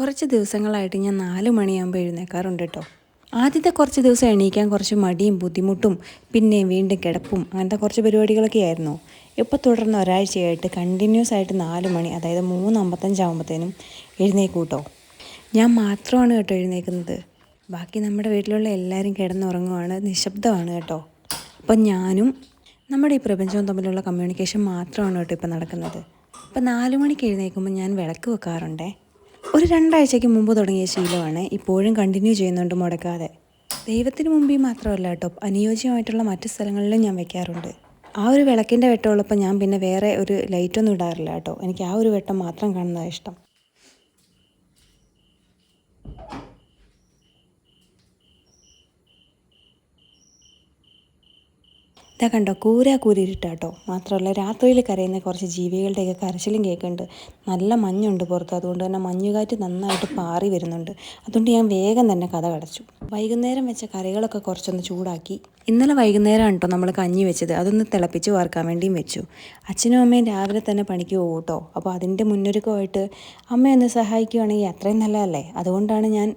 കുറച്ച് ദിവസങ്ങളായിട്ട് ഞാൻ നാല് മണിയാകുമ്പോൾ എഴുന്നേക്കാറുണ്ട് കേട്ടോ. ആദ്യത്തെ കുറച്ച് ദിവസം എണീക്കാൻ കുറച്ച് മടിയും ബുദ്ധിമുട്ടും പിന്നെ വീണ്ടും കിടപ്പും അങ്ങനത്തെ കുറച്ച് പരിപാടികളൊക്കെ ആയിരുന്നു. ഇപ്പോൾ തുടർന്ന് ഒരാഴ്ചയായിട്ട് കണ്ടിന്യൂസ് ആയിട്ട് നാല് മണി അതായത് മൂന്ന് അമ്പത്തഞ്ചാകുമ്പോഴത്തേനും എഴുന്നേക്കൂട്ടോ ഞാൻ മാത്രമാണ് കേട്ടോ എഴുന്നേക്കുന്നത്. ബാക്കി നമ്മുടെ വീട്ടിലുള്ള എല്ലാവരും കിടന്നുറങ്ങുവാണ് നിശബ്ദമാണ് കേട്ടോ. അപ്പം ഞാനും നമ്മുടെ ഈ പ്രപഞ്ചവും തമ്മിലുള്ള കമ്മ്യൂണിക്കേഷൻ മാത്രമാണ് കേട്ടോ ഇപ്പോൾ നടക്കുന്നത്. അപ്പം നാല് മണിക്ക് എഴുന്നേൽക്കുമ്പോൾ ഞാൻ വിളക്ക് വെക്കാറുണ്ടേ. ഒരു രണ്ടാഴ്ചയ്ക്ക് മുമ്പ് തുടങ്ങിയ ശീലമാണ് ഇപ്പോഴും കണ്ടിന്യൂ ചെയ്യുന്നുണ്ട് മുടക്കാതെ. ദൈവത്തിന് മുമ്പിൽ മാത്രമല്ല കേട്ടോ അനുയോജ്യമായിട്ടുള്ള മറ്റ് സ്ഥലങ്ങളിലും ഞാൻ വെക്കാറുണ്ട്. ആ ഒരു വിളക്കിന്റെ വെട്ടമുള്ളപ്പോൾ ഞാൻ പിന്നെ വേറെ ഒരു ലൈറ്റൊന്നും ഇടാറില്ല കേട്ടോ. എനിക്ക് ആ ഒരു വെട്ടം മാത്രം കാണുന്നതാണ് ഇഷ്ടം. ഇതാ കണ്ടോ കൂര കൂരാ കൂരിട്ടാട്ടോ മാത്രമല്ല രാത്രിയിൽ കരയുന്ന കുറച്ച് ജീവികളുടെയൊക്കെ കരച്ചിലും കേൾക്കുന്നുണ്ട്. നല്ല മഞ്ഞുണ്ട് പുറത്ത്. അതുകൊണ്ട് തന്നെ മഞ്ഞുകാറ്റ് നന്നായിട്ട് പാറി വരുന്നുണ്ട്. അതുകൊണ്ട് ഞാൻ വേഗം തന്നെ കഥ കടച്ചു. വൈകുന്നേരം വെച്ച കറികളൊക്കെ കുറച്ചൊന്ന് ചൂടാക്കി. ഇന്നലെ വൈകുന്നേരം കേട്ടോ നമ്മൾ കഞ്ഞി വെച്ചത്. അതൊന്ന് തിളപ്പിച്ച് വാർക്കാൻ വേണ്ടിയും വെച്ചു. അച്ഛനും അമ്മയും രാവിലെ തന്നെ പണിക്ക് പോകും കേട്ടോ. അപ്പോൾ അതിന്റെ മുന്നൊരുക്കമായിട്ട് അമ്മയൊന്ന് സഹായിക്കുകയാണെങ്കിൽ അത്രയും നല്ലതല്ലേ? അതുകൊണ്ടാണ് ഞാൻ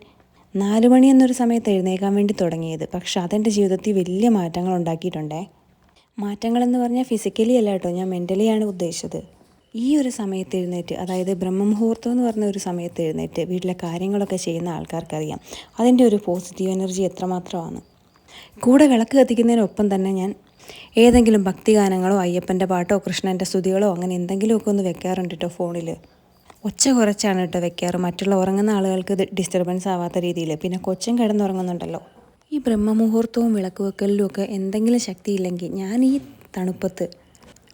നാല് മണി എന്നൊരു സമയത്ത് എഴുന്നേക്കാൻ വേണ്ടി തുടങ്ങിയത്. പക്ഷെ അതെന്റെ ജീവിതത്തിൽ വലിയ മാറ്റങ്ങൾ ഉണ്ടാക്കിയിട്ടുണ്ടേ. മാറ്റങ്ങളെന്ന് പറഞ്ഞാൽ ഫിസിക്കലി അല്ല കേട്ടോ ഞാൻ മെന്റലിയാണ് ഉദ്ദേശിച്ചത്. ഈ ഒരു സമയത്ത് എഴുന്നേറ്റ് അതായത് ബ്രഹ്മമുഹൂർത്തം എന്ന് പറഞ്ഞ ഒരു സമയത്ത് എഴുന്നേറ്റ് വീട്ടിലെ കാര്യങ്ങളൊക്കെ ചെയ്യുന്ന ആൾക്കാർക്കറിയാം. അതിന്റെ ഒരു പോസിറ്റീവ് എനർജി എത്രമാത്രമാണ്. കൂടെ വിളക്ക് കത്തിക്കുന്നതിനൊപ്പം തന്നെ ഞാൻ ഏതെങ്കിലും ഭക്തിഗാനങ്ങളോ അയ്യപ്പന്റെ പാട്ടോ കൃഷ്ണന്റെ സ്തുതികളോ അങ്ങനെ എന്തെങ്കിലുമൊക്കെ ഒന്ന് വെക്കാറുണ്ട് കേട്ടോ ഫോണിൽ. ഒച്ച കുറച്ചാണ് കേട്ടോ വെക്കാറ്. മറ്റുള്ള ഉറങ്ങുന്ന ആളുകൾക്ക് ഡിസ്റ്റർബൻസ് ആവാത്ത രീതിയിൽ. പിന്നെ കൊച്ചും കിടന്നുറങ്ങുന്നുണ്ടല്ലോ. ഈ ബ്രഹ്മമുഹൂർത്തവും വിളക്കുവെക്കലിലും ഒക്കെ എന്തെങ്കിലും ശക്തിയില്ലെങ്കിൽ ഞാൻ ഈ തണുപ്പത്ത്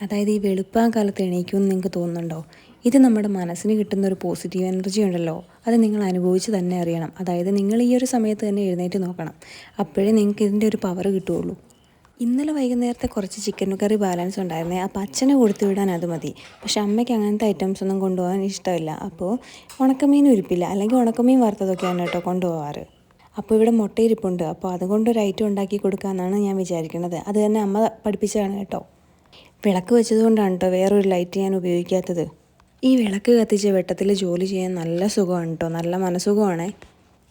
അതായത് ഈ വെളുപ്പാൻ കാലത്ത് എണീക്കുമെന്ന് നിങ്ങൾക്ക് തോന്നുന്നുണ്ടോ? ഇത് നമ്മുടെ മനസ്സിന് കിട്ടുന്ന ഒരു പോസിറ്റീവ് എനർജി ഉണ്ടല്ലോ. അത് നിങ്ങൾ അനുഭവിച്ച് തന്നെ അറിയണം. അതായത് നിങ്ങൾ ഈ ഒരു സമയത്ത് തന്നെ എഴുന്നേറ്റ് നോക്കണം. അപ്പോഴേ നിങ്ങൾക്ക് ഇതിന്റെ ഒരു പവർ കിട്ടുകയുള്ളൂ. ഇന്നലെ വൈകുന്നേരത്തെ കുറച്ച് ചിക്കൻ കറി ബാലൻസ് ഉണ്ടായിരുന്നേ. അപ്പോൾ അച്ഛനെ കൊടുത്തു വിടാൻ അത് മതി. പക്ഷെ അമ്മയ്ക്ക് അങ്ങനത്തെ ഐറ്റംസ് ഒന്നും കൊണ്ടുപോകാൻ ഇഷ്ടമില്ല. അപ്പോൾ ഉണക്കമീൻ ഉരുപ്പില്ല. അല്ലെങ്കിൽ ഉണക്കമീൻ വറുത്തതൊക്കെയാണ് കേട്ടോ കൊണ്ടുപോകാറ്. അപ്പോൾ ഇവിടെ മുട്ടയിരിപ്പുണ്ട്. അപ്പോൾ അതുകൊണ്ട് ഒരു ഐറ്റം ഉണ്ടാക്കി കൊടുക്കാമെന്നാണ് ഞാൻ വിചാരിക്കുന്നത് അത് തന്നെ അമ്മ പഠിപ്പിച്ചതാണ് കേട്ടോ. വിളക്ക് വെച്ചതുകൊണ്ടാണ് കേട്ടോ വേറൊരു ലൈറ്റ് ഞാൻ ഉപയോഗിക്കാത്തത്. ഈ വിളക്ക് കത്തിച്ച വെട്ടത്തിൽ ജോലി ചെയ്യാൻ നല്ല സുഖമാണ് കേട്ടോ. നല്ല മനസ്സുഖമാണ്.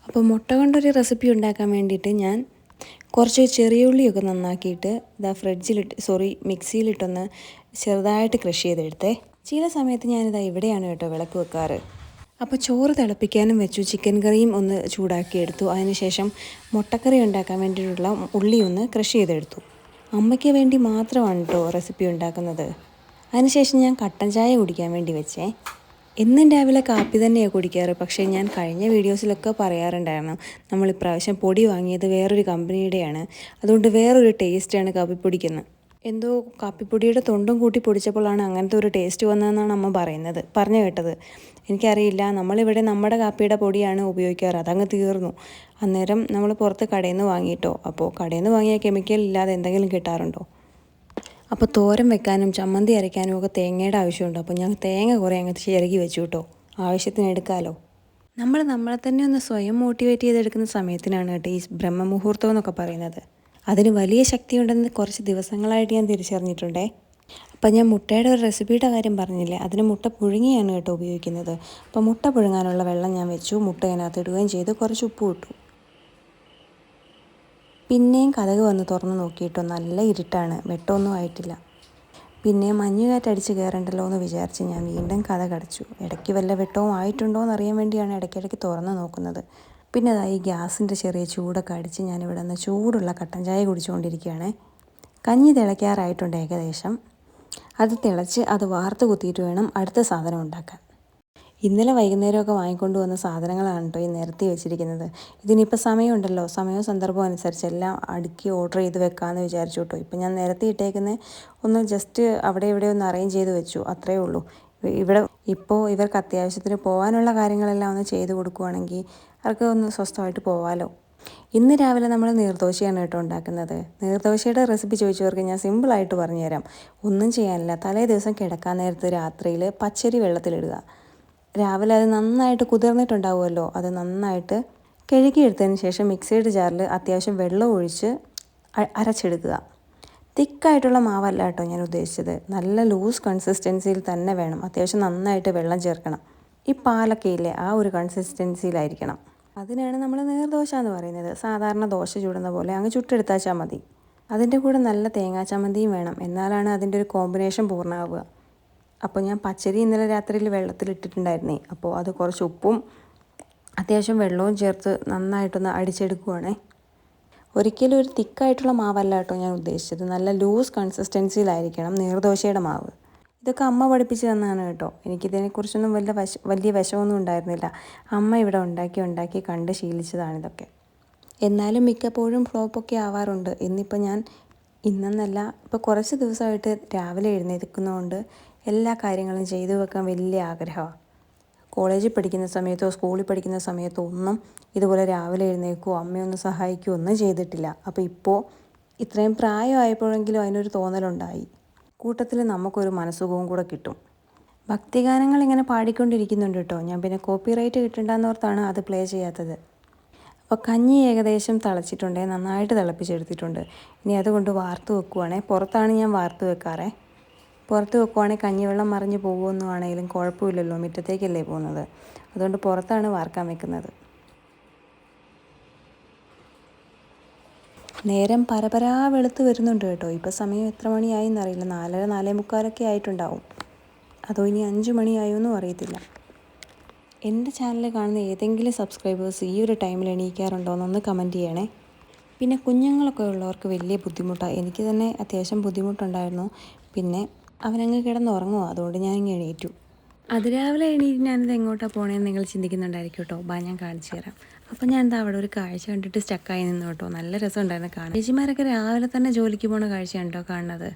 അപ്പോൾ മുട്ട കൊണ്ടൊരു റെസിപ്പി ഉണ്ടാക്കാൻ വേണ്ടിയിട്ട് ഞാൻ കുറച്ച് ചെറിയ ഉള്ളിയൊക്കെ നന്നാക്കിയിട്ട് ഇതാ ഫ്രിഡ്ജിലിട്ട് സോറി മിക്സിയിലിട്ടൊന്ന് ചെറുതായിട്ട് ക്രഷ് ചെയ്തെടുത്തേ. ചില സമയത്ത് ഞാനിതാ ഇവിടെയാണ് കേട്ടോ വിളക്ക് വെക്കാറ്. അപ്പോൾ ചോറ് തിളപ്പിക്കാനും വെച്ചു. ചിക്കൻ കറിയും ഒന്ന് ചൂടാക്കിയെടുത്തു. അതിനുശേഷം മുട്ടക്കറി ഉണ്ടാക്കാൻ വേണ്ടിയിട്ടുള്ള ഉള്ളി ഒന്ന് ക്രഷ് ചെയ്തെടുത്തു. അമ്മയ്ക്ക് വേണ്ടി മാത്രമാണ് കേട്ടോ റെസിപ്പി ഉണ്ടാക്കുന്നത്. അതിനുശേഷം ഞാൻ കട്ടൻ ചായ കുടിക്കാൻ വേണ്ടി വെച്ചേ. എന്നും രാവിലെ കാപ്പി തന്നെയാണ് കുടിക്കാറ്. പക്ഷേ ഞാൻ കഴിഞ്ഞ വീഡിയോസിലൊക്കെ പറയാറുണ്ടായിരുന്നു. നമ്മൾ ഇപ്രാവശ്യം പൊടി വാങ്ങിയത് വേറൊരു കമ്പനിയുടെയാണ്. അതുകൊണ്ട് വേറൊരു ടേസ്റ്റാണ് കാപ്പിപ്പൊടിക്കുന്നത് എന്തോ കാപ്പിപ്പൊടിയുടെ തൊണ്ടും കൂട്ടി പൊടിച്ചപ്പോഴാണ് അങ്ങനത്തെ ഒരു ടേസ്റ്റ് വന്നതെന്നാണ് അമ്മ പറയുന്നത്. പറഞ്ഞു കേട്ടത്. എനിക്കറിയില്ല. നമ്മളിവിടെ നമ്മുടെ കാപ്പിയുടെ പൊടിയാണ് ഉപയോഗിക്കാറ്. അതങ്ങ് തീർന്നു. അന്നേരം നമ്മൾ പുറത്ത് കടയിൽ നിന്ന് വാങ്ങിയിട്ടോ? അപ്പോൾ കടയിൽ നിന്ന് വാങ്ങിയ കെമിക്കൽ ഇല്ലാതെ എന്തെങ്കിലും കിട്ടാറുണ്ടോ? അപ്പോൾ തോരൻ വെക്കാനും ചമ്മന്തി അരയ്ക്കാനും ഒക്കെ തേങ്ങയുടെ ആവശ്യമുണ്ട്. അപ്പോൾ ഞാൻ തേങ്ങ കുറേ അങ്ങ് ചിരകി വെച്ചു കേട്ടോ. ആവശ്യത്തിന് എടുക്കാമല്ലോ നമ്മൾ നമ്മളെ തന്നെ ഒന്ന് സ്വയം മോട്ടിവേറ്റ് ചെയ്തെടുക്കുന്ന സമയത്തിനാണ് കേട്ടോ ഈ ബ്രഹ്മമുഹൂർത്തം എന്നൊക്കെ പറയുന്നത്. അതിന് വലിയ ശക്തിയുണ്ടെന്ന് കുറച്ച് ദിവസങ്ങളായിട്ട് ഞാൻ തിരിച്ചറിഞ്ഞിട്ടുണ്ടേ. അപ്പം ഞാൻ മുട്ടയുടെ ഒരു റെസിപ്പിയുടെ കാര്യം പറഞ്ഞില്ലേ? അതിന് മുട്ട പുഴുങ്ങിയാണ് കേട്ടോ ഉപയോഗിക്കുന്നത്. അപ്പോൾ മുട്ട പുഴുങ്ങാനുള്ള വെള്ളം ഞാൻ വെച്ചു. മുട്ട അതിനകത്ത് ഇടുകയും ചെയ്ത്. കുറച്ച് ഉപ്പ് ഇട്ടു. പിന്നെയും കഥക് വന്ന് തുറന്ന് നോക്കിയിട്ടോ. നല്ല ഇരുട്ടാണ്. വെട്ടമൊന്നും ആയിട്ടില്ല. പിന്നെ മഞ്ഞുകാറ്റടിച്ച് കയറണ്ടല്ലോ എന്ന് വിചാരിച്ച് ഞാൻ വീണ്ടും കഥ കടച്ചു ഇടയ്ക്ക് വല്ല വെട്ടവും ആയിട്ടുണ്ടോ എന്ന് അറിയാൻ വേണ്ടിയാണ് ഇടയ്ക്കിടയ്ക്ക് തുറന്ന് നോക്കുന്നത്. പിന്നെ അതായി ഗ്യാസിന്റെ ചെറിയ ചൂടൊക്കെ അടിച്ച് ഞാനിവിടെ നിന്ന് ചൂടുള്ള കട്ടൻ ചായ കുടിച്ചുകൊണ്ടിരിക്കുകയാണ്. കഞ്ഞി തിളയ്ക്കാറായിട്ടുണ്ട് ഏകദേശം. അത് തിളച്ച് അത് വാർത്ത് കുത്തിയിട്ട് വേണം അടുത്ത സാധനം ഉണ്ടാക്കാൻ. ഇന്നലെ വൈകുന്നേരമൊക്കെ വാങ്ങിക്കൊണ്ട് വന്ന സാധനങ്ങളാണ് കേട്ടോ ഈ നിരത്തി വെച്ചിരിക്കുന്നത്. ഇതിനിപ്പോൾ സമയമുണ്ടല്ലോ. സമയവും സന്ദർഭവും അനുസരിച്ച് എല്ലാം അടുക്കി ഓർഡർ ചെയ്ത് വെക്കാമെന്ന് വിചാരിച്ചു കേട്ടോ. ഇപ്പം ഞാൻ നിരത്തി ഇട്ടേക്കുന്നത് ഒന്ന് ജസ്റ്റ് അവിടെ ഇവിടെ ഒന്ന് അറേഞ്ച് ചെയ്ത് വെച്ചു. അത്രയേ ഉള്ളൂ. ഇവിടെ ഇപ്പോൾ ഇവർക്ക് അത്യാവശ്യത്തിന് പോകാനുള്ള കാര്യങ്ങളെല്ലാം ഒന്ന് ചെയ്ത് കൊടുക്കുവാണെങ്കിൽ അവർക്ക് ഒന്ന് സ്വസ്ഥമായിട്ട് പോകാമല്ലോ ഇന്ന് രാവിലെ നമ്മൾ നീർദോശയാണ് കേട്ടോ ഉണ്ടാക്കുന്നത്. നീർദോശയുടെ റെസിപ്പി ചോദിച്ചവർക്ക് ഞാൻ സിമ്പിളായിട്ട് പറഞ്ഞുതരാം. ഒന്നും ചെയ്യാനില്ല. തലേ ദിവസം കിടക്കാൻ നേരത്ത് രാത്രിയിൽ പച്ചരി വെള്ളത്തിലിടുക. രാവിലെ അത് നന്നായിട്ട് കുതിർന്നിട്ടുണ്ടാവുമല്ലോ. അത് നന്നായിട്ട് കഴുകിയെടുത്തതിന് ശേഷം മിക്സിയുടെ ജാറിൽ അത്യാവശ്യം വെള്ളം ഒഴിച്ച് അരച്ചെടുക്കുക. തിക്കായിട്ടുള്ള മാവല്ല കേട്ടോ ഞാൻ ഉദ്ദേശിച്ചത്. നല്ല ലൂസ് കൺസിസ്റ്റൻസിയിൽ തന്നെ വേണം. അത്യാവശ്യം നന്നായിട്ട് വെള്ളം ചേർക്കണം. ഈ പാലൊക്കെ ഇല്ലേ ആ ഒരു കൺസിസ്റ്റൻസിയിലായിരിക്കണം അതിനാണ് നമ്മൾ നീർദോശ എന്ന് പറയുന്നത്. സാധാരണ ദോശ ചൂടുന്ന പോലെ അങ്ങ് ചുട്ടെടുത്താച്ചാൽ മതി. അതിന്റെ കൂടെ നല്ല തേങ്ങാ ചമ്മന്തിയും വേണം. എന്നാലാണ് അതിന്റെ ഒരു കോമ്പിനേഷൻ പൂർണമാവുക അപ്പോൾ ഞാൻ പച്ചരി ഇന്നലെ രാത്രിയിൽ വെള്ളത്തിലിട്ടിട്ടുണ്ടായിരുന്നേ. അപ്പോൾ അത് കുറച്ച് ഉപ്പും അത്യാവശ്യം വെള്ളവും ചേർത്ത് നന്നായിട്ടൊന്ന് അടിച്ചെടുക്കുവാണേ. ഒരിക്കലും ഒരു തിക്കായിട്ടുള്ള മാവല്ല കേട്ടോ ഞാൻ ഉദ്ദേശിച്ചത്. നല്ല ലൂസ് കൺസിസ്റ്റൻസിയിലായിരിക്കണം നീർദോശയുടെ മാവ്. ഇതൊക്കെ അമ്മ പഠിപ്പിച്ചു തന്നാണ് കേട്ടോ. എനിക്കിതിനെക്കുറിച്ചൊന്നും വലിയ വശ വലിയ വിഷമൊന്നും ഉണ്ടായിരുന്നില്ല. അമ്മ ഇവിടെ ഉണ്ടാക്കി ഉണ്ടാക്കി കണ്ട് ശീലിച്ചതാണിതൊക്കെ. എന്നാലും മിക്കപ്പോഴും ഫ്ലോപ്പൊക്കെ ആവാറുണ്ട്. ഇന്നിപ്പോൾ ഞാൻ ഇന്നെന്നല്ല ഇപ്പോൾ കുറച്ച് ദിവസമായിട്ട് രാവിലെ എഴുന്നേൽക്കുന്നതുകൊണ്ട് എല്ലാ കാര്യങ്ങളും ചെയ്തു വെക്കാൻ വലിയ ആഗ്രഹമാണ് കോളേജിൽ പഠിക്കുന്ന സമയത്തോ സ്കൂളിൽ പഠിക്കുന്ന സമയത്തോ ഒന്നും ഇതുപോലെ രാവിലെ എഴുന്നേൽക്കുകയോ അമ്മയൊന്ന് സഹായിക്കുകയോ ഒന്നും ചെയ്തിട്ടില്ല. അപ്പോൾ ഇപ്പോൾ ഇത്രയും പ്രായമായപ്പോഴെങ്കിലും അതിനൊരു തോന്നലുണ്ടായി. കൂട്ടത്തിൽ നമുക്കൊരു മനസ്സുഖവും കൂടെ കിട്ടും. ഭക്തിഗാനങ്ങൾ ഇങ്ങനെ പാടിക്കൊണ്ടിരിക്കുന്നുണ്ട് കേട്ടോ ഞാൻ പിന്നെ കോപ്പിറൈറ്റ് കിട്ടണ്ടെന്നോർത്താണ് അത് പ്ലേ ചെയ്യാത്തത്. അപ്പോൾ കഞ്ഞി ഏകദേശം തിളച്ചിട്ടുണ്ട്. നന്നായിട്ട് തിളപ്പിച്ചെടുത്തിട്ടുണ്ട്. ഇനി അതുകൊണ്ട് വാർത്ത് വെക്കുവാണേ. പുറത്താണ് ഞാൻ വാർത്ത് വെക്കാറേ. പുറത്ത് വെക്കുവാണെങ്കിൽ കഞ്ഞിവെള്ളം മറിഞ്ഞ് പോകുമെന്നു ആണെങ്കിലും കുഴപ്പമില്ലല്ലോ. മുറ്റത്തേക്കല്ലേ പോകുന്നത്. അതുകൊണ്ട് പുറത്താണ് വാർക്കാൻ വെക്കുന്നത്. നേരം പരപരാ വെളുത്ത് വരുന്നുണ്ട് കേട്ടോ. ഇപ്പോൾ സമയം എത്ര മണിയായി എന്നറിയില്ല നാലര നാലേ മുക്കാലൊക്കെ ആയിട്ടുണ്ടാവും. അതോ ഇനി അഞ്ച് മണിയായോ എന്നും അറിയത്തില്ല എന്റെ ചാനൽ കാണുന്ന ഏതെങ്കിലും സബ്സ്ക്രൈബേഴ്സ് ഈ ഒരു ടൈമിൽ എണീക്കാറുണ്ടോ എന്നൊന്ന് കമന്റ് ചെയ്യണേ. പിന്നെ കുഞ്ഞുങ്ങളൊക്കെ ഉള്ളവർക്ക് വലിയ ബുദ്ധിമുട്ടാണ് എനിക്ക് തന്നെ അത്യാവശ്യം ബുദ്ധിമുട്ടുണ്ടായിരുന്നു. പിന്നെ അവനങ്ങ് കിടന്നുറങ്ങുമോ അതുകൊണ്ട് ഞാൻ ഇങ്ങനെ എണീറ്റു അതിരാവിലെ എണീറ്റ് ഞാനിത് എങ്ങോട്ടാണ് പോകണേന്ന് നിങ്ങൾ ചിന്തിക്കുന്നുണ്ടായിരിക്കും കേട്ടോ. ബാ ഞാൻ കാണിച്ചു തരാം. അപ്പോൾ ഞാൻ എന്താ അവിടെ ഒരു കാഴ്ച കണ്ടിട്ട് സ്റ്റക്കായി നിന്നു കേട്ടോ. നല്ല രസമുണ്ടായിരുന്നു കാണാൻ. ചേച്ചിമാരൊക്കെ രാവിലെ തന്നെ ജോലിക്ക് പോണ കാഴ്ചയാണ് കേട്ടോ കാണുന്നത്.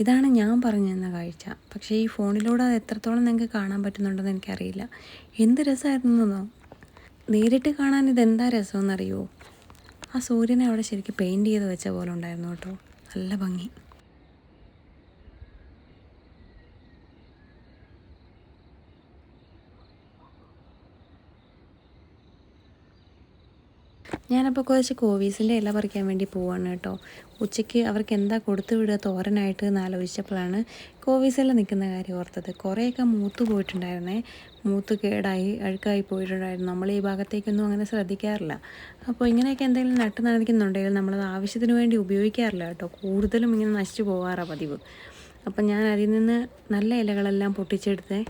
ഇതാണ് ഞാൻ പറഞ്ഞു തന്ന കാഴ്ച. പക്ഷേ ഈ ഫോണിലൂടെ അത് എത്രത്തോളം നിങ്ങൾക്ക് കാണാൻ പറ്റുന്നുണ്ടെന്ന് എനിക്കറിയില്ല. എന്ത് രസമായിരുന്നോ നേരിട്ട് കാണാൻ ഇതെന്താ രസമെന്നറിയോ? ആ സൂര്യനെ അവിടെ ശരിക്കും പെയിന്റ് ചെയ്ത് വെച്ച പോലെ ഉണ്ടായിരുന്നു കേട്ടോ. നല്ല ഭംഗി. ഞാനപ്പോൾ കുറച്ച് കോവീസിന്റെ ഇല പറിക്കാൻ വേണ്ടി പോവാണ് കേട്ടോ. ഉച്ചയ്ക്ക് അവർക്ക് എന്താ കൊടുത്തു വിടുക തോരനായിട്ട് എന്ന് ആലോചിച്ചപ്പോഴാണ് കോവീസില നിൽക്കുന്ന കാര്യം ഓർത്തത്. കുറേയൊക്കെ മൂത്ത് പോയിട്ടുണ്ടായിരുന്നേ. മൂത്ത് കേടായി അഴുക്കായി പോയിട്ടുണ്ടായിരുന്നു. നമ്മൾ ഈ ഭാഗത്തേക്കൊന്നും അങ്ങനെ ശ്രദ്ധിക്കാറില്ല. അപ്പോൾ ഇങ്ങനെയൊക്കെ എന്തെങ്കിലും നട്ട് നനയ്ക്കുന്നുണ്ടെങ്കിൽ നമ്മളത് ആവശ്യത്തിന് വേണ്ടി ഉപയോഗിക്കാറില്ല കേട്ടോ. കൂടുതലും ഇങ്ങനെ നശിച്ചു പോകാറാണ് പതിവ്. അപ്പം ഞാൻ അതിൽ നിന്ന് നല്ല ഇലകളെല്ലാം പൊട്ടിച്ചെടുത്ത്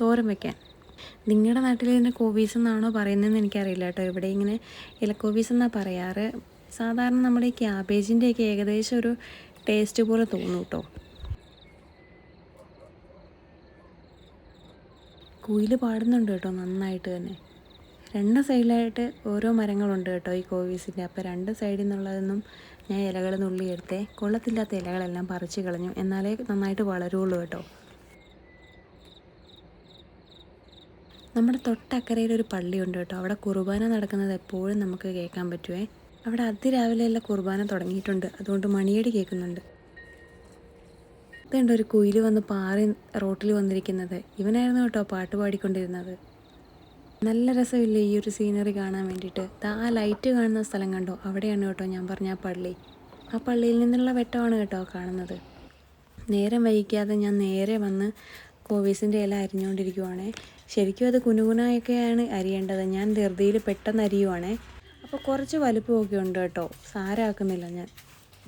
തോരം വയ്ക്കാൻ നിങ്ങളുടെ നാട്ടിൽ ഇതിനെ കോവീസ് എന്നാണോ പറയുന്നതെന്ന് എനിക്കറിയില്ല കേട്ടോ. ഇവിടെ ഇങ്ങനെ ഇലക്കോവീസ് എന്നാണ് പറയാറ്. സാധാരണ നമ്മുടെ ഈ ക്യാബേജിന്റെയൊക്കെ ഏകദേശം ഒരു ടേസ്റ്റ് പോലെ തോന്നും കേട്ടോ. കുയിൽ പാടുന്നുണ്ട് കേട്ടോ നന്നായിട്ട് തന്നെ. രണ്ട് സൈഡിലായിട്ട് ഓരോ മരങ്ങളുണ്ട് കേട്ടോ ഈ കോവീസിന്റെ അപ്പോൾ രണ്ട് സൈഡിൽ നിന്നുള്ളതൊന്നും ഞാൻ ഇലകൾ നുള്ളിയെടുത്തേ കൊള്ളത്തില്ലാത്ത ഇലകളെല്ലാം പറിച്ചു കളഞ്ഞു. എന്നാലേ നന്നായിട്ട് വളരുള്ളൂ കേട്ടോ. നമ്മുടെ തൊട്ടക്കരയിൽ ഒരു പള്ളിയുണ്ട് കേട്ടോ. അവിടെ കുർബാന നടക്കുന്നത് എപ്പോഴും നമുക്ക് കേൾക്കാൻ പറ്റുമേ അവിടെ അതിരാവിലെയല്ല കുർബാന തുടങ്ങിയിട്ടുണ്ട്. അതുകൊണ്ട് മണിയടി കേൾക്കുന്നുണ്ട്. ഇതുണ്ട് ഒരു കുയിൽ വന്ന് പാറി റോട്ടിൽ വന്നിരിക്കുന്നത്. ഇവനായിരുന്നു കേട്ടോ പാട്ട് പാടിക്കൊണ്ടിരുന്നത്. നല്ല രസമില്ലേ ഈ ഒരു സീനറി കാണാൻ വേണ്ടിയിട്ട്. ആ ലൈറ്റ് കാണുന്ന സ്ഥലം കണ്ടോ? അവിടെയാണ് കേട്ടോ ഞാൻ പറഞ്ഞ ആ പള്ളി. ആ പള്ളിയിൽ നിന്നുള്ള വെട്ടമാണ് കേട്ടോ കാണുന്നത്. നേരം വൈകിക്കാതെ ഞാൻ നേരെ വന്ന് കോവീസിന്റെ ഇല അരിഞ്ഞുകൊണ്ടിരിക്കുവാണേ ശരിക്കും അത് കുനുകുനായൊക്കെയാണ് അരിയേണ്ടത്. ഞാൻ ധൃതിയിൽ പെട്ടെന്ന് അരിയുവാണേ. അപ്പോൾ കുറച്ച് വലുപ്പമൊക്കെ ഉണ്ട് കേട്ടോ. സാരാക്കുന്നില്ല ഞാൻ.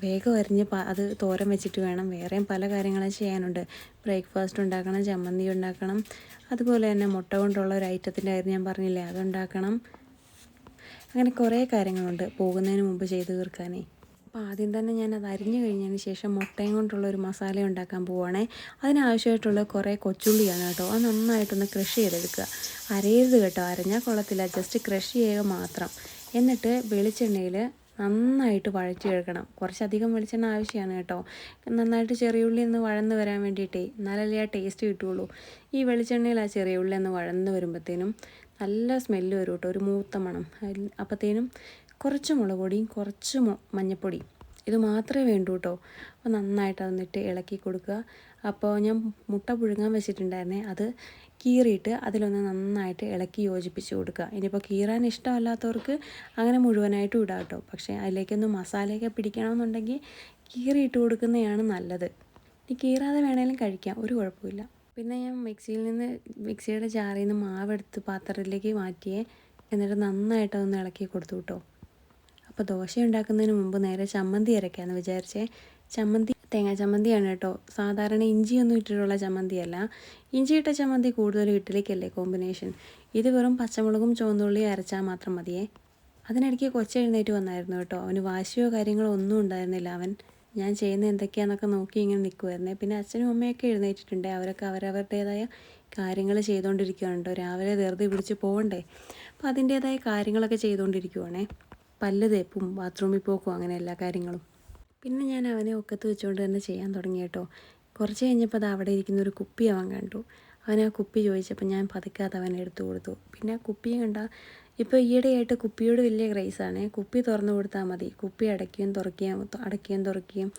വേഗം അരിഞ്ഞ് അത് തോരൻ വെച്ചിട്ട് വേണം. വേറെയും പല കാര്യങ്ങളും ചെയ്യാനുണ്ട്. ബ്രേക്ക്ഫാസ്റ്റ് ഉണ്ടാക്കണം ചമ്മന്തി ഉണ്ടാക്കണം. അതുപോലെ തന്നെ മുട്ട കൊണ്ടുള്ള ഒരു ഐറ്റത്തിന്റെ കാര്യം ഞാൻ പറഞ്ഞില്ലേ അതുണ്ടാക്കണം. അങ്ങനെ കുറേ കാര്യങ്ങളുണ്ട് പോകുന്നതിന് മുമ്പ് ചെയ്തു തീർക്കാനേ. അപ്പോൾ ആദ്യം തന്നെ ഞാൻ അത് അരിഞ്ഞു കഴിഞ്ഞതിന് ശേഷം മുട്ടയും കൊണ്ടുള്ള ഒരു മസാല ഉണ്ടാക്കാൻ പോവുകയാണേ അതിനാവശ്യമായിട്ടുള്ള കുറേ കൊച്ചുള്ളിയാണ് കേട്ടോ. അത് നന്നായിട്ടൊന്ന് ക്രഷ് ചെയ്തെടുക്കുക. അരയരുത് കേട്ടോ. അരഞ്ഞാൽ കൊള്ളത്തില്ല. ജസ്റ്റ് ക്രഷ് ചെയ്യുക മാത്രം. എന്നിട്ട് വെളിച്ചെണ്ണയിൽ നന്നായിട്ട് വഴറ്റിയെടുക്കണം. കുറച്ചധികം വെളിച്ചെണ്ണ ആവശ്യമാണ് കേട്ടോ. നന്നായിട്ട് ചെറിയ ഉള്ളി ഒന്ന് വഴന്ന് വരാൻ വേണ്ടിയിട്ടേ എന്നാലല്ലേ ആ ടേസ്റ്റ് കിട്ടുള്ളൂ. ഈ വെളിച്ചെണ്ണയിൽ ആ ചെറിയ ഉള്ളി ഒന്ന് വഴന്ന് വരുമ്പോഴത്തേനും നല്ല സ്മെല്ല് വരും കേട്ടോ. ഒരു മൂത്ത മണം. അപ്പോഴത്തേനും കുറച്ച് മുളക് പൊടിയും കുറച്ച് മഞ്ഞൾപ്പൊടിയും ഇത് മാത്രമേ വേണ്ടൂ കേട്ടോ അപ്പോൾ നന്നായിട്ട് അതൊന്നിട്ട് ഇളക്കി കൊടുക്കുക. അപ്പോൾ ഞാൻ മുട്ട പുഴുങ്ങാൻ വെച്ചിട്ടുണ്ടായിരുന്നേ അത് കീറിയിട്ട് അതിലൊന്ന് നന്നായിട്ട് ഇളക്കി യോജിപ്പിച്ച് കൊടുക്കുക. ഇനിയിപ്പോൾ കീറാൻ ഇഷ്ടമല്ലാത്തവർക്ക് അങ്ങനെ മുഴുവനായിട്ടും ഇടാം കേട്ടോ പക്ഷേ അതിലേക്കൊന്ന് മസാലയൊക്കെ പിടിക്കണമെന്നുണ്ടെങ്കിൽ കീറിയിട്ട് കൊടുക്കുന്നതാണ് നല്ലത്. ഇനി കീറാതെ വേണേലും കഴിക്കാം ഒരു കുഴപ്പമില്ല പിന്നെ ഞാൻ മിക്സിയിൽ നിന്ന് മിക്സിയുടെ ജാറിൽ നിന്ന് മാവെടുത്ത് പാത്രത്തിലേക്ക് മാറ്റിയേ എന്നിട്ട് നന്നായിട്ട് അതൊന്ന് ഇളക്കി കൊടുത്തു കേട്ടോ അപ്പോൾ ദോശ ഉണ്ടാക്കുന്നതിന് മുമ്പ് നേരെ ചമ്മന്തി അരയ്ക്കാമെന്ന് വിചാരിച്ചേ. ചമ്മന്തി തേങ്ങാ ചമ്മന്തിയാണ് കേട്ടോ. സാധാരണ ഇഞ്ചിയൊന്നും ഇട്ടിട്ടുള്ള ചമ്മന്തിയല്ല. ഇഞ്ചി ഇട്ട ചമ്മന്തി കൂടുതലും ഇഡ്ഡലിക്കല്ലേ കോമ്പിനേഷൻ ഇത് വെറും പച്ചമുളകും ചുവന്നുള്ളിയും അരച്ചാൽ മാത്രം മതിയേ. അതിനിടയ്ക്ക് കൊച്ചെഴുന്നേറ്റ് വന്നായിരുന്നു കേട്ടോ. അവന് വാശിയോ കാര്യങ്ങളോ ഒന്നും ഉണ്ടായിരുന്നില്ല അവൻ. ഞാൻ ചെയ്യുന്ന എന്തൊക്കെയാണെന്നൊക്കെ നോക്കി ഇങ്ങനെ നിൽക്കുമായിരുന്നേ പിന്നെ അച്ഛനും അമ്മയൊക്കെ എഴുന്നേറ്റിട്ടുണ്ട്. അവരൊക്കെ അവരവരുടേതായ കാര്യങ്ങൾ ചെയ്തുകൊണ്ടിരിക്കുകയാണ് കേട്ടോ. രാവിലെ ധൃതി പിടിച്ച് പോകണ്ടേ അപ്പോൾ അതിന്റേതായ കാര്യങ്ങളൊക്കെ ചെയ്തുകൊണ്ടിരിക്കുവാണേ പല്ല് തേപ്പും ബാത്റൂമിൽ പോക്കും അങ്ങനെ എല്ലാ കാര്യങ്ങളും. പിന്നെ ഞാൻ അവനെ ഒക്കത്ത് വെച്ചുകൊണ്ട് തന്നെ ചെയ്യാൻ തുടങ്ങി കേട്ടോ. കുറച്ച് കഴിഞ്ഞപ്പോൾ അത് അവിടെ ഇരിക്കുന്ന ഒരു കുപ്പി അവൻ കണ്ടു. അവൻ ആ കുപ്പി ചോദിച്ചപ്പോൾ ഞാൻ പതുക്കാതെ അവൻ എടുത്തു കൊടുത്തു. പിന്നെ ആ കുപ്പി കണ്ട ഇപ്പോൾ ഈയിടെയായിട്ട് കുപ്പിയോട് വലിയ ക്രൈസാണ് കുപ്പി തുറന്നു കൊടുത്താൽ മതി. കുപ്പി അടയ്ക്കുകയും തുറക്കുകയും അടയ്ക്കുകയും തുറക്കുകയും.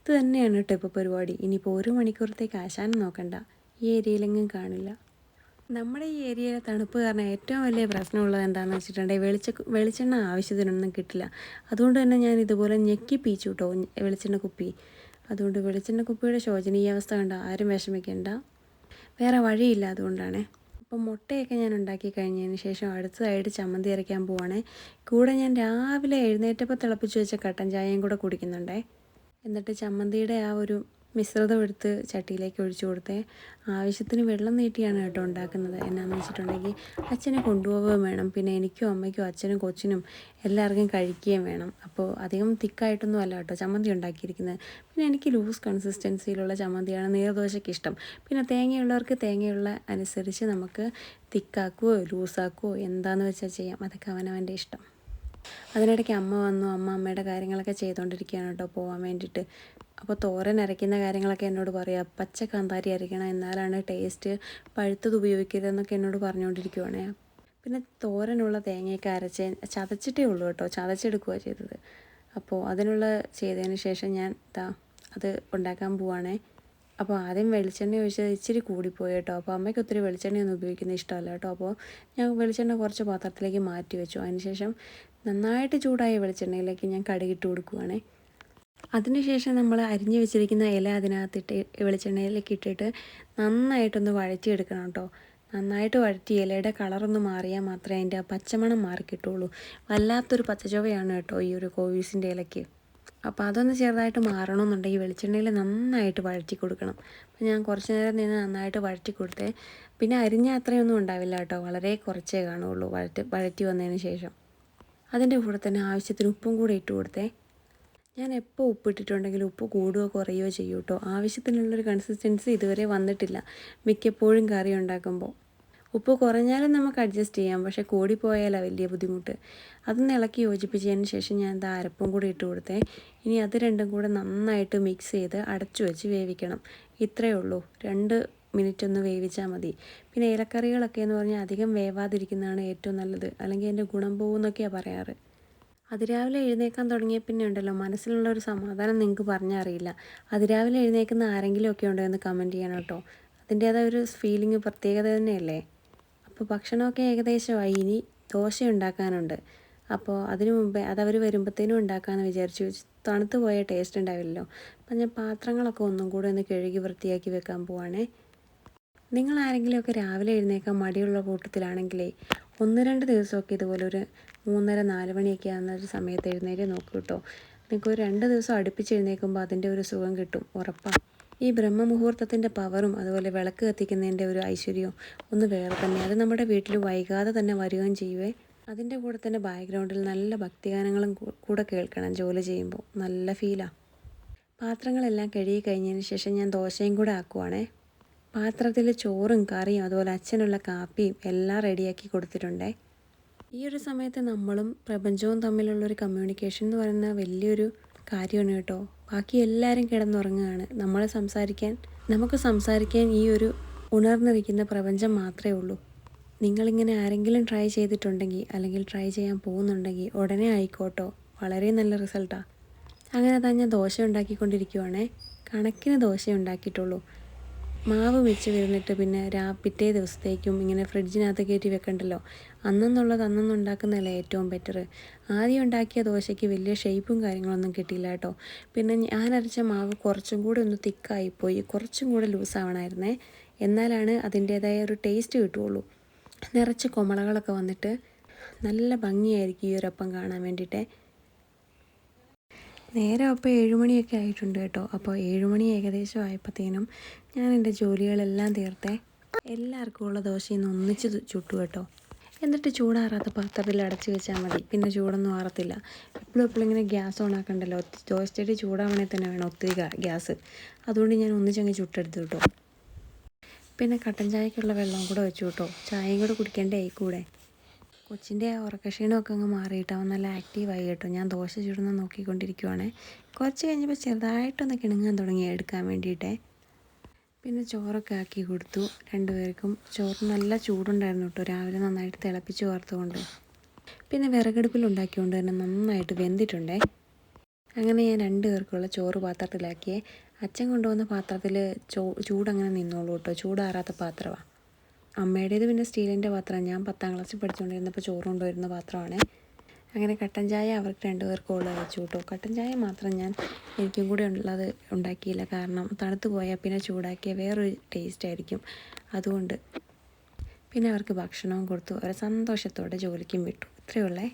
ഇത് തന്നെയാണ് കേട്ടോ ഇപ്പോൾ പരിപാടി. ഇനിയിപ്പോൾ ഒരു മണിക്കൂറത്തേക്ക് ആശാനം നോക്കണ്ട. ഈ ഏരിയയിലെങ്ങും കാണില്ല. നമ്മുടെ ഈ ഏരിയയിലെ തണുപ്പ് കാരണം ഏറ്റവും വലിയ പ്രശ്നമുള്ളത് എന്താണെന്ന് വെച്ചിട്ടുണ്ടെങ്കിൽ വെളിച്ച വെളിച്ചെണ്ണ ആവശ്യത്തിനൊന്നും കിട്ടില്ല. അതുകൊണ്ട് തന്നെ ഞാൻ ഇതുപോലെ ഞെക്കി പീച്ചു കേട്ടോ വെളിച്ചെണ്ണ കുപ്പി. അതുകൊണ്ട് വെളിച്ചെണ്ണ കുപ്പിയുടെ ശോചനീയാവസ്ഥ കണ്ട ആരും വിഷമിക്കേണ്ട. വേറെ വഴിയില്ല അതുകൊണ്ടാണ്. അപ്പം മുട്ടയൊക്കെ ഞാൻ ഉണ്ടാക്കി കഴിഞ്ഞതിന് ശേഷം അടുത്തതായിട്ട് ചമ്മന്തി അരയ്ക്കാൻ പോവാണേ. കൂടെ ഞാൻ രാവിലെ എഴുന്നേറ്റപ്പോൾ തിളപ്പിച്ച് വെച്ച കട്ടൻ ചായയും കൂടെ കുടിക്കുന്നുണ്ടേ. എന്നിട്ട് ചമ്മന്തിയുടെ ആ ഒരു മിശ്രിതം എടുത്ത് ചട്ടിയിലേക്ക് ഒഴിച്ചു കൊടുത്തേ. ആവശ്യത്തിന് വെള്ളം നീട്ടിയാണ് കേട്ടോ ഉണ്ടാക്കുന്നത്. എന്നാന്ന് വെച്ചിട്ടുണ്ടെങ്കിൽ അച്ഛനെ കൊണ്ടുപോവുകയും വേണം. പിന്നെ എനിക്കും അമ്മയ്ക്കും അച്ഛനും കൊച്ചിനും എല്ലാവർക്കും കഴിക്കുകയും വേണം. അപ്പോൾ അധികം തിക്കായിട്ടൊന്നും അല്ല കേട്ടോ ചമ്മന്തി ഉണ്ടാക്കിയിരിക്കുന്നത്. പിന്നെ എനിക്ക് ലൂസ് കൺസിസ്റ്റൻസിയിലുള്ള ചമ്മന്തിയാണ് നീർദോശയ്ക്ക് ഇഷ്ടം. പിന്നെ തേങ്ങയുള്ളവർക്ക് തേങ്ങയുള്ള അനുസരിച്ച് നമുക്ക് തിക്കാക്കുകയോ ലൂസാക്കുകയോ എന്താണെന്ന് വെച്ചാൽ ചെയ്യാം. അതൊക്കെ അവനവന്റെ ഇഷ്ടം. അതിനിടയ്ക്ക് അമ്മ വന്നു. അമ്മ അമ്മയുടെ കാര്യങ്ങളൊക്കെ ചെയ്തുകൊണ്ടിരിക്കുകയാണ് കേട്ടോ പോകാൻ വേണ്ടിയിട്ട്. അപ്പോൾ തോരൻ അരയ്ക്കുന്ന കാര്യങ്ങളൊക്കെ എന്നോട് പറയുക പച്ച കാന്താരി അരയ്ക്കണം എന്നാലാണ് ടേസ്റ്റ് പഴുത്തത് ഉപയോഗിക്കരുതെന്നൊക്കെ എന്നോട് പറഞ്ഞുകൊണ്ടിരിക്കുവാണേ പിന്നെ തോരനുള്ള തേങ്ങയൊക്കെ അരച്ച് ചതച്ചിട്ടേ ഉള്ളൂ കേട്ടോ. ചതച്ചെടുക്കുക ചെയ്തത്. അപ്പോൾ അതിനുള്ള ചെയ്തതിന് ശേഷം ഞാൻ ഇതാ അത് ഉണ്ടാക്കാൻ പോവാണേ. അപ്പോൾ ആദ്യം വെളിച്ചെണ്ണ ഒഴിച്ചത് ഇച്ചിരി കൂടിപ്പോയി കേട്ടോ. അപ്പോൾ അമ്മയ്ക്ക് ഒത്തിരി വെളിച്ചെണ്ണയൊന്നും ഉപയോഗിക്കുന്ന ഇഷ്ടമല്ല കേട്ടോ. അപ്പോൾ ഞാൻ വെളിച്ചെണ്ണ കുറച്ച് പാത്രത്തിലേക്ക് മാറ്റി വെച്ചു. അതിനുശേഷം നന്നായിട്ട് ചൂടായ വെളിച്ചെണ്ണയിലേക്ക് ഞാൻ കടുകിട്ട് കൊടുക്കുവാണേ. അതിനുശേഷം നമ്മൾ അരിഞ്ഞു വെച്ചിരിക്കുന്ന ഇല അതിനകത്തിട്ട് വെളിച്ചെണ്ണയിലേക്ക് ഇട്ടിട്ട് നന്നായിട്ടൊന്ന് വഴറ്റിയെടുക്കണം കേട്ടോ. നന്നായിട്ട് വഴറ്റി ഇലയുടെ കളറൊന്ന് മാറിയാൽ മാത്രമേ അതിന്റെ പച്ചമണം മാറിക്കിട്ടുള്ളൂ. വല്ലാത്തൊരു പച്ചചുവയാണ് കേട്ടോ ഈ ഒരു കോവീസിന്റെ ഇലയ്ക്ക്. അപ്പോൾ അതൊന്ന് ചെറുതായിട്ട് മാറണമെന്നുണ്ടെങ്കിൽ വെളിച്ചെണ്ണയിൽ നന്നായിട്ട് വഴറ്റി കൊടുക്കണം. അപ്പോൾ ഞാൻ കുറച്ച് നേരം നിന്ന് നന്നായിട്ട് വഴറ്റി കൊടുത്തേ. പിന്നെ അരിഞ്ഞ അത്രയൊന്നും ഉണ്ടാവില്ല കേട്ടോ. വളരെ കുറച്ചേ കാണുള്ളൂ വഴറ്റി വഴറ്റി വന്നതിന് ശേഷം. അതിന്റെ കൂടെ തന്നെ ആവശ്യത്തിന് ഉപ്പും കൂടെ ഇട്ട് കൊടുത്തേ. ഞാൻ എപ്പോൾ ഉപ്പിട്ടിട്ടുണ്ടെങ്കിലും ഉപ്പ് കൂടുകയോ കുറയുകയോ ചെയ്യും കേട്ടോ ആവശ്യത്തിനുള്ളൊരു കൺസിസ്റ്റൻസി ഇതുവരെ വന്നിട്ടില്ല. മിക്കപ്പോഴും കറി ഉണ്ടാക്കുമ്പോൾ ഉപ്പ് കുറഞ്ഞാലും നമുക്ക് അഡ്ജസ്റ്റ് ചെയ്യാം. പക്ഷെ കൂടിപ്പോയാലാണ് വലിയ ബുദ്ധിമുട്ട്. അതൊന്ന് ഇളക്കി യോജിപ്പിച്ചതിന് ശേഷം ഞാൻ എന്താ അരപ്പും കൂടി ഇട്ട് കൊടുത്തേ. ഇനി അത് രണ്ടും കൂടെ നന്നായിട്ട് മിക്സ് ചെയ്ത് അടച്ചു വെച്ച് വേവിക്കണം. ഇത്രയേ ഉള്ളൂ. രണ്ട് മിനിറ്റ് ഒന്ന് വേവിച്ചാൽ മതി. പിന്നെ ഇലക്കറികളൊക്കെ എന്ന് പറഞ്ഞാൽ അധികം വേവാതിരിക്കുന്നതാണ് ഏറ്റവും നല്ലത്. അല്ലെങ്കിൽ അതിന്റെ ഗുണം പോകുമെന്നൊക്കെയാണ് പറയാറ്. അതിരാവിലെ എഴുന്നേക്കാൻ തുടങ്ങിയ പിന്നെ ഉണ്ടല്ലോ മനസ്സിലുള്ള ഒരു സമാധാനം നിങ്ങൾക്ക് പറഞ്ഞറിയില്ല. അതിരാവിലെ എഴുന്നേക്കുന്ന ആരെങ്കിലും ഒക്കെ ഉണ്ടോ എന്ന് കമന്റ് ചെയ്യണം കേട്ടോ. അതിന്റേതായ ഒരു ഫീലിംഗ് പ്രത്യേകത തന്നെയല്ലേ? അപ്പോൾ ഭക്ഷണമൊക്കെ ഏകദേശമായി ഇനി ദോശ ഉണ്ടാക്കാനുണ്ട്. അപ്പോൾ അതിനു മുമ്പേ അതവർ വരുമ്പോഴത്തേനും ഉണ്ടാക്കാമെന്ന് വിചാരിച്ചു തണുത്ത് പോയ ടേസ്റ്റ് ഉണ്ടാവില്ലല്ലോ. അപ്പം ഞാൻ പാത്രങ്ങളൊക്കെ ഒന്നും കൂടെ ഒന്ന് കഴുകി വൃത്തിയാക്കി വെക്കാൻ പോവാണേ. നിങ്ങൾ ആരെങ്കിലുമൊക്കെ രാവിലെ എഴുന്നേക്കാൻ മടിയുള്ള കൂട്ടത്തിലാണെങ്കിലേ ഒന്ന് രണ്ട് ദിവസമൊക്കെ ഇതുപോലെ ഒരു മൂന്നര നാല് മണിയൊക്കെ ആകുന്ന ഒരു സമയത്ത് എഴുന്നേറ്റ് നോക്കൂ കേട്ടോ. നിങ്ങൾക്ക് ഒരു രണ്ട് ദിവസം അടുപ്പിച്ച് എഴുന്നേൽക്കുമ്പോൾ അതിന്റെ ഒരു സുഖം കിട്ടും ഉറപ്പാണ് ഈ ബ്രഹ്മമുഹൂർത്തത്തിന്റെ പവറും അതുപോലെ വിളക്ക് കത്തിക്കുന്നതിന്റെ ഒരു ഐശ്വര്യവും ഒന്ന് വേറെ തന്നെ. അത് നമ്മുടെ വീട്ടിൽ വൈകാതെ തന്നെ വരികയും ചെയ്യുവേ. അതിന്റെ കൂടെ തന്നെ ബാക്ക്ഗ്രൗണ്ടിൽ നല്ല ഭക്തിഗാനങ്ങളും കൂടെ കേൾക്കണം ജോലി ചെയ്യുമ്പോൾ നല്ല ഫീലാണ് പാത്രങ്ങളെല്ലാം കഴുകി കഴിഞ്ഞതിന് ശേഷം ഞാൻ ദോശയും കൂടെ ആക്കുവാണേ. പാത്രത്തിൽ ചോറും കറിയും അതുപോലെ അച്ഛനുള്ള കാപ്പിയും എല്ലാം റെഡിയാക്കി കൊടുത്തിട്ടുണ്ടേ. ഈ ഒരു സമയത്ത് നമ്മളും പ്രപഞ്ചവും തമ്മിലുള്ളൊരു കമ്മ്യൂണിക്കേഷൻ എന്ന് പറയുന്ന വലിയൊരു കാര്യമാണ് കേട്ടോ. ബാക്കി എല്ലാവരും കിടന്നുറങ്ങുകയാണ്. നമ്മൾ സംസാരിക്കാൻ നമുക്ക് സംസാരിക്കാൻ ഈ ഒരു ഉണർന്നിരിക്കുന്ന പ്രപഞ്ചം മാത്രമേ ഉള്ളൂ. നിങ്ങളിങ്ങനെ ആരെങ്കിലും ട്രൈ ചെയ്തിട്ടുണ്ടെങ്കിൽ അല്ലെങ്കിൽ ട്രൈ ചെയ്യാൻ പോകുന്നുണ്ടെങ്കിൽ ഉടനെ ആയിക്കോട്ടോ. വളരെ നല്ല റിസൾട്ടാണ് അങ്ങനെ തന്നെ ദോശ ഉണ്ടാക്കിക്കൊണ്ടിരിക്കുവാണേ. കണക്കിന് ദോശ ഉണ്ടാക്കിയിട്ടുള്ളൂ. മാവ് വെച്ച് വരുന്നിട്ട് പിന്നെ രാ പിറ്റേ ദിവസത്തേക്കും ഇങ്ങനെ ഫ്രിഡ്ജിനകത്ത് കയറ്റി വെക്കണ്ടല്ലോ? അന്നെന്നുള്ളത് അന്നന്ന് ഉണ്ടാക്കുന്നതല്ലേ ഏറ്റവും ബെറ്റർ ആദ്യം ഉണ്ടാക്കിയ ദോശയ്ക്ക് വലിയ ഷേപ്പും കാര്യങ്ങളൊന്നും കിട്ടിയില്ല കേട്ടോ. പിന്നെ ഞാൻ അരച്ച മാവ് കുറച്ചും കൂടി ഒന്ന് തിക്കായിപ്പോയി. കുറച്ചും കൂടെ ലൂസാവണമായിരുന്നേ എന്നാലാണ് അതിന്റേതായ ഒരു ടേസ്റ്റ് കിട്ടുകയുള്ളൂ നിറച്ച് കുമളകളൊക്കെ വന്നിട്ട് നല്ല ഭംഗിയായിരിക്കും ഈ ഒരു അപ്പം കാണാൻ വേണ്ടിയിട്ട്. നേരം അപ്പോൾ ഏഴുമണിയൊക്കെ ആയിട്ടുണ്ട് കേട്ടോ. അപ്പോൾ ഏഴുമണി ഏകദേശം ആയപ്പോഴത്തേനും ഞാൻ എന്റെ ജോലികളെല്ലാം തീർത്തെ. എല്ലാവർക്കും ഉള്ള ദോശയിൽ നിന്ന് ഒന്നിച്ച് ചുട്ടു കേട്ടോ. എന്നിട്ട് ചൂടാറാത്ത പാത്രത്തിൽ അടച്ചു വെച്ചാൽ മതി. പിന്നെ ചൂടൊന്നും ആറത്തില്ല. എപ്പോഴും എപ്പോഴും ഇങ്ങനെ ഗ്യാസ് ഓൺ ആക്കണ്ടല്ലോ. ദോശച്ചട്ടി ചൂടാവണേ തന്നെ വേണം ഒത്തിരി ഗ്യാസ്. അതുകൊണ്ട് ഞാൻ ഒന്നിച്ചങ്ങ് ചുട്ടെടുത്തു കേട്ടോ. പിന്നെ കട്ടൻ ചായക്കുള്ള വെള്ളവും കൂടെ വെച്ചു കേട്ടോ. ചായയും കൂടെ കുടിക്കേണ്ടേ കൂടെ കൊച്ചിന്റെ ഉറക്കക്ഷീണമൊക്കെ അങ്ങ് മാറിയിട്ട് അവൻ നല്ല ആക്റ്റീവായി കേട്ടോ. ഞാൻ ദോശ ചുടുന്ന നോക്കിക്കൊണ്ടിരിക്കുവാണേ. കുറച്ച് കഴിഞ്ഞപ്പോൾ ചെറുതായിട്ടൊന്ന് കിണുങ്ങാൻ തുടങ്ങി എടുക്കാൻ വേണ്ടിയിട്ടേ. പിന്നെ ചോറൊക്കെ ആക്കി കൊടുത്തു. രണ്ടുപേർക്കും ചോറ് നല്ല ചൂടുണ്ടായിരുന്നു കേട്ടോ. രാവിലെ നന്നായിട്ട് തിളപ്പിച്ച് വാർത്തുകൊണ്ട്. പിന്നെ വിറകടുപ്പിൽ ഉണ്ടാക്കിക്കൊണ്ട് തന്നെ നന്നായിട്ട് വെന്തിട്ടുണ്ടേ. അങ്ങനെ ഞാൻ രണ്ട് പേർക്കുള്ള ചോറ് പാത്രത്തിലാക്കിയേ. അച്ഛൻ കൊണ്ടുവന്ന പാത്രത്തിൽ ചോ ചൂടങ്ങനെ നിന്നോളൂ കേട്ടോ. ചൂടാറാത്ത പാത്രമാണ് അമ്മയുടേത് പിന്നെ സ്റ്റീലിന്റെ പാത്രമാണ് ഞാൻ പത്താം ക്ലാസ്സിൽ പഠിച്ചുകൊണ്ടിരുന്നപ്പോൾ ചോറ് കൊണ്ടുവരുന്ന പാത്രമാണ്. അങ്ങനെ കട്ടൻ ചായ അവർക്ക് രണ്ടുപേർക്കും ഉള്ളത് വെച്ചു കേട്ടോ കട്ടൻ ചായ മാത്രം ഞാൻ എനിക്കും കൂടി ഉള്ളത് ഉണ്ടാക്കിയില്ല. കാരണം തണുത്ത് പോയാൽ പിന്നെ ചൂടാക്കിയ വേറൊരു ടേസ്റ്റ് ആയിരിക്കും. അതുകൊണ്ട് പിന്നെ അവർക്ക് ഭക്ഷണവും കൊടുത്തു. അവരെ സന്തോഷത്തോടെ ജോലിക്കും വിട്ടു. ഇത്രയേ ഉള്ളേ.